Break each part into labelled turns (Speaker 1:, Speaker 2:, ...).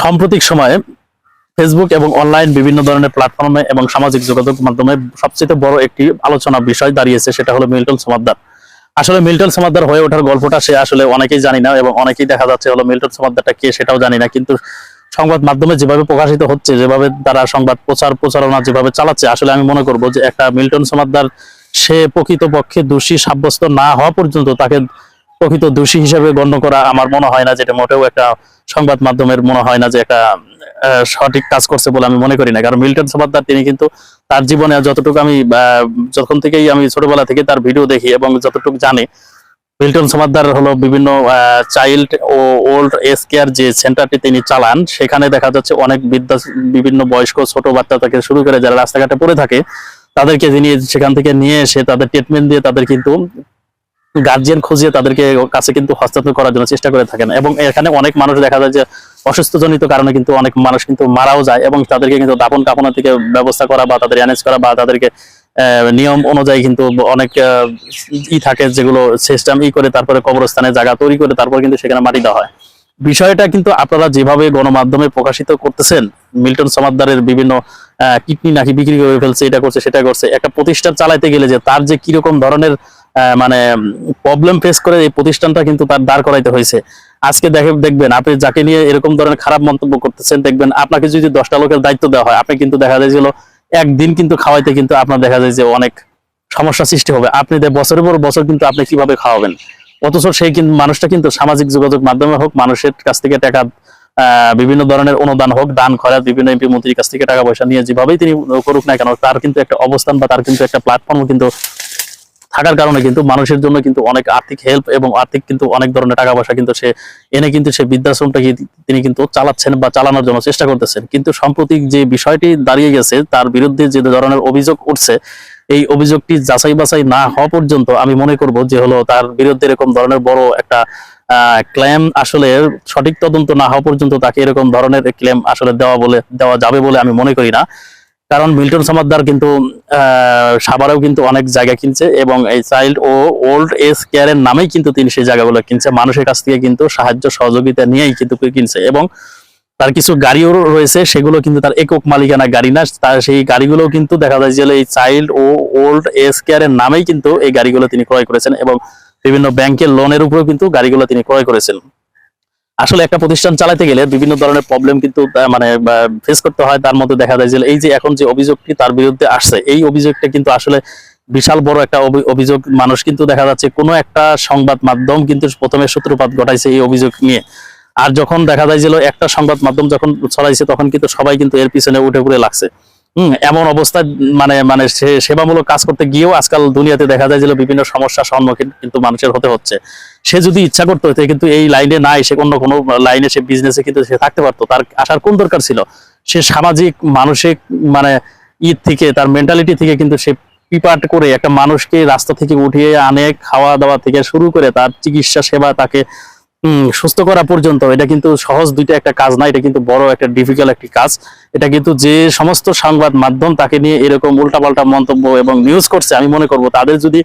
Speaker 1: সাম্প্রতিক সময়ে ফেসবুক এবং অনলাইন বিভিন্ন ধরনের প্ল্যাটফর্মে এবং সামাজিক যোগাযোগ মাধ্যমে সবচেয়ে বড় একটি আলোচনা বিষয় দাঁড়িয়েছে, সেটা হলো মিল্টন সমাদ্দার। আসলে মিল্টন সমাদ্দার হয়ে ওঠার গল্পটা সে আসলে অনেকেই জানি না এবং অনেকেই দেখা যাচ্ছে হলো মিল্টন সমাদ্দারটা কে সেটাও জানি না, কিন্তু সংবাদ মাধ্যমে যেভাবে প্রকাশিত হচ্ছে, যেভাবে তারা সংবাদ প্রচার প্রচারণা যেভাবে চালাচ্ছে, আসলে আমি মনে করব যে একটা মিল্টন সমাদ্দার সে প্রকৃতপক্ষে দোষী সাব্যস্ত না হওয়া পর্যন্ত তাকে প্রকৃত দোষী হিসেবে গণ্য করা আমার মনে হয় না, যেটা মোটেও একটা সংবাদ মাধ্যমের মনে হয় না যে একটা সঠিক কাজ করছে বলে আমি মনে করি না। কারণ মিল্টন সমাদ্দার তিনি কিন্তু তার জীবনে যতটুকু আমি যখন থেকেই আমি ছোটবেলা থেকে তার ভিডিও দেখি এবং যতটুকু জানি, মিল্টন সমাদ্দার হলো বিভিন্ন চাইল্ড ও ওল্ড এজ কেয়ার যে সেন্টারটি তিনি চালান, সেখানে দেখা যাচ্ছে অনেক বিদ্যা বিভিন্ন বয়স্ক ছোট বাচ্চা থেকে শুরু করে যারা রাস্তাঘাটে পড়ে থাকে, তাদেরকে তিনি সেখান থেকে নিয়ে এসে তাদের ট্রিটমেন্ট দিয়ে তাদের কিন্তু গার্জিয়ান খুঁজিয়ে তাদেরকে কাছে কিন্তু হস্তান্তর করার জন্য চেষ্টা করে থাকেন। এবং এখানে অনেক মানুষ দেখা যায় যে অসুস্থজনিত কারণে কিন্তু অনেক মানুষ কিন্তু মারাও যায় এবং তাদেরকে কিন্তু দাপন কাপনা থেকে ব্যবস্থা করা বা তাদের অ্যানেজ করা বা তাদেরকে নিয়ম অনুযায়ী কিন্তু অনেক ই থাকে যেগুলো সিস্টেম ই করে তারপরে কবরস্থানে জায়গা তৈরি করে তারপর কিন্তু সেখানে মাটি দেওয়া হয়। বিষয়টা কিন্তু আপনারা যেভাবে গণমাধ্যমে প্রকাশিত করতেছেন, মিল্টন সমাদ্দারের বিভিন্ন কিডনি নাকি বিক্রি করে ফেলছে, এটা করছে, সেটা করছে, একটা প্রতিষ্ঠান চালাইতে গেলে যে তার যে কীরকম ধরনের মানে প্রবলেম ফেস করে এই প্রতিষ্ঠানটা কিন্তু তার দাঁড় করাইতে হয়েছে। আজকে দেখে দেখবেন, আপনি যাকে নিয়ে এরকম ধরনের খারাপ মন্তব্য করতেছেন, দেখবেন আপনাকে যদি দশটা লোকের দায়িত্ব দেওয়া হয়, আপনি কিন্তু দেখা যায় যে একদিন কিন্তু খাওয়াইতে কিন্তু আপনার দেখা যায় যে অনেক সমস্যা সৃষ্টি হবে। আপনি বছরের পর বছর কিন্তু আপনি কীভাবে খাওয়াবেন? অথচ সেই কিন্তু মানুষটা কিন্তু সামাজিক যোগাযোগ মাধ্যমে হোক, মানুষের কাছ থেকে টাকা বিভিন্ন ধরনের অনুদান হোক, দান খরাত বিভিন্ন এমপি মন্ত্রীর কাছ থেকে টাকা পয়সা নিয়ে যেভাবেই তিনি করুক না কেন, তার কিন্তু একটা অবস্থান বা তার কিন্তু একটা প্ল্যাটফর্ম কিন্তু থাকার কারণে কিন্তু মানুষের জন্য কিন্তু অনেক আর্থিক হেল্প এবং আর্থিক কিন্তু অনেক ধরনের টাকা পয়সা কিন্তু সে এনে কিন্তু সে বৃদ্ধাশ্রমটাকে তিনি কিন্তু চালাচ্ছেন বা চালানোর জন্য চেষ্টা করতেছেন। কিন্তু সাম্প্রতিক যে বিষয়টি দাঁড়িয়ে গেছে, তার বিরুদ্ধে যে ধরনের অভিযোগ উঠছে, এই অভিযোগটি যাচাই বাছাই না হওয়া পর্যন্ত আমি মনে করব যে হলো তার বিরুদ্ধে এরকম ধরনের বড় একটা ক্লেম আসলে সঠিক তদন্ত না হওয়া পর্যন্ত তাকে এরকম ধরনের ক্লেম আসলে দেওয়া বলে, দেওয়া যাবে বলে আমি মনে করি না। কারণ মিল্টন সমাদ্দার কিন্তু আহ, সাভারেও কিন্তু অনেক জায়গা কিনছে এবং এই চাইল্ড ও ওল্ড এজ কেয়ারের নামেই কিন্তু তিনি সেই জায়গাগুলো কিনছে। মানুষের কাছ থেকে কিন্তু সাহায্য সহযোগিতা নিয়েই কিন্তু কিনছে এবং তার কিছু গাড়িও রয়েছে সেগুলো কিন্তু তার একক মালিকানা গাড়ি না তার সেই গাড়িগুলো কিন্তু দেখা যায় যে এই চাইল্ড ও ওল্ড এজ কেয়ারের নামেই কিন্তু এই গাড়িগুলো তিনি ক্রয় করেছেন এবং বিভিন্ন ব্যাংকের লোনের উপরেও কিন্তু গাড়িগুলো তিনি ক্রয় করেছেন। আসলে একটা প্রতিষ্ঠান চালাতে গেলে বিভিন্ন ধরনের প্রবলেম কিন্তু মানে ফেস করতে হয়। তার মধ্যে দেখা যায় যে, এই যে এখন যে অভিযোগটি তার বিরুদ্ধে আসছে, এই অভিযোগটা কিন্তু আসলে বিশাল বড় একটা অভি- অভিযোগ। মানুষ কিন্তু দেখা যাচ্ছে কোনো একটা সংবাদ মাধ্যম কিন্তু প্রথমে সূত্রপাত ঘটাইছে এই অভিযোগ নিয়ে। আর যখন দেখা যায় যে, একটা সংবাদ মাধ্যম যখন ছড়াইছে, তখন কিন্তু সবাই কিন্তু এর পিছনে উঠে পড়ে লাগছে। এমন অবস্থায় মানে মানে সেবামূলক কাজ করতে গিয়েও আজকাল দুনিয়াতে দেখা যায় যে বিভিন্ন সমস্যার সম্মুখীন কিন্তু মানুষের হতে হচ্ছে। সে যদি ইচ্ছা করতো কিন্তু এই লাইনে না এসে অন্য কোনো লাইনে সে বিজনেসে কিন্তু সে থাকতে পারতো। তার আসার কোন দরকার ছিল? সে সামাজিক, মানসিক মানে ঈদ থেকে, তার মেন্টালিটি থেকে কিন্তু সে পিপাট করে একটা মানুষকে রাস্তা থেকে উঠিয়ে আনে খাওয়া দাওয়া থেকে শুরু করে তার চিকিৎসা সেবা তাকে সুস্থ করা পর্যন্ত, এটা কিন্তু সহজ দুইটা একটা কাজ না, এটা কিন্তু বড় একটা ডিফিকাল্ট একটি কাজ। এটা কিন্তু যে সমস্ত সংবাদ মাধ্যম তাকে নিয়ে এরকম উল্টাপাল্টা মন্তব্য এবং নিউজ করছে, আমি মনে করব তাদের যদি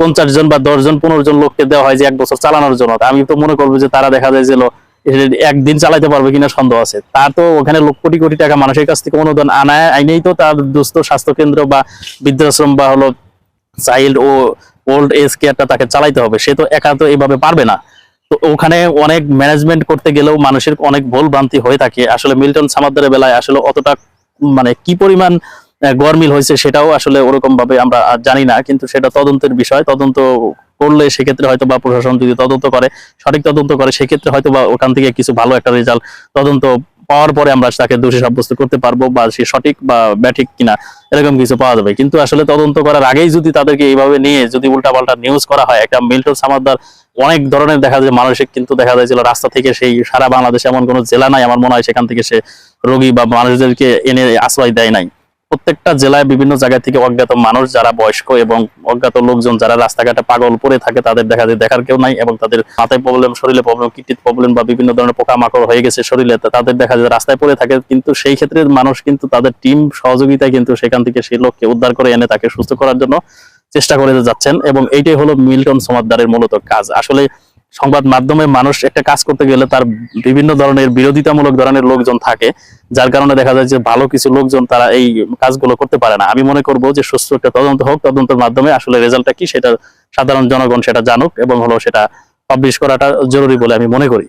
Speaker 1: পঞ্চাশ জন বা দশ জন, পনেরো জন লোককে দেওয়া হয় যে এক বছর চালানোর জন্য আমি তো মনে করব যে তারা দেখা যায় যে একদিন চালাইতে পারবে কিনা সন্দেহ আছে। তার তো ওখানে লোক কোটি কোটি টাকা মানুষের কাছ থেকে অনুদান আনায় আইনেই তো তার দুস্থ স্বাস্থ্য কেন্দ্র বা বৃদ্ধাশ্রম বা হলো চাইল্ড ও ওল্ড এজ কেয়ারটা তাকে চালাইতে হবে, সে তো একা তো এইভাবে পারবে না। তো ওখানে অনেক ম্যানেজমেন্ট করতে গেলেও মানুষের অনেক ভুল ভ্রান্তি হয়ে থাকে। আসলে মিল্টন সামাদ্দারের বেলায় আসলে অতটা মানে কি পরিমাণ গরমিল হয়েছে সেটাও আসলে ওরকম ভাবে আমরা জানি না। কিন্তু সেটা তদন্তের বিষয়। তদন্ত করলে সেক্ষেত্রে হয়তো বা প্রশাসন যদি তদন্ত করে, সঠিক তদন্ত করে, সেক্ষেত্রে হয়তো বা ওখান থেকে কিছু ভালো একটা রেজাল্ট তদন্ত পাওয়ার পরে আমরা তাকে দোষী সাব্যস্ত করতে পারব বা সে সঠিক বা ব্যাঠিক কিনা, এরকম কিছু পাওয়া যাবে। কিন্তু আসলে তদন্ত করার আগেই যদি তাদেরকে এইভাবে নিয়ে যদি উল্টাপাল্টা নিউজ করা হয়, একটা মিল্টন সামাদ্দার অনেক ধরনের দেখা যায়, মানসিক কিন্তু দেখা যায় যে রাস্তা থেকে সেই সারা বাংলাদেশে এমন কোনো জেলা নাই, আমার মনে হয় সেখান থেকে সে রোগী বা মানুষদেরকে এনে আশ্রয় দেয় নাই। প্রত্যেকটা জেলায় বিভিন্ন জায়গা থেকে অজ্ঞাত মানুষ যারা বয়স্ক এবং অজ্ঞাত লোকজন যারা রাস্তাঘাটে পাগল পড়ে থাকে, তাদের দেখা যায় দেখার কেউ নাই এবং তাদের মাথায় প্রবলেম শরীরে প্রবলেম কিডনির প্রবলেম বা বিভিন্ন ধরনের পোকামাকড় হয়ে গেছে শরীরে তাদের দেখা যায় রাস্তায় পড়ে থাকে। কিন্তু সেই ক্ষেত্রে মানুষ কিন্তু তাদের টিম সহযোগিতায় কিন্তু সেখান থেকে সেই লোককে উদ্ধার করে এনে তাকে সুস্থ করার জন্য চেষ্টা করে যাচ্ছেন এবং এইটাই হলো মিল্টন সমাদ্দারের মূলত কাজ। আসলে সংবাদ মাধ্যমে মানুষ একটা কাজ করতে গেলে তার বিভিন্ন ধরনের বিরোধিতামূলক ধরনের লোকজন থাকে, যার কারণে দেখা যায় যে ভালো কিছু লোকজন তারা এই কাজগুলো করতে পারে না। আমি মনে করব যে সুস্থ একটা তদন্ত হোক, তদন্তের মাধ্যমে আসলে রেজাল্টটা কি সেটা সাধারণ জনগণ সেটা জানুক এবং হলো সেটা পাবলিশ করাটা জরুরি বলে আমি মনে করি।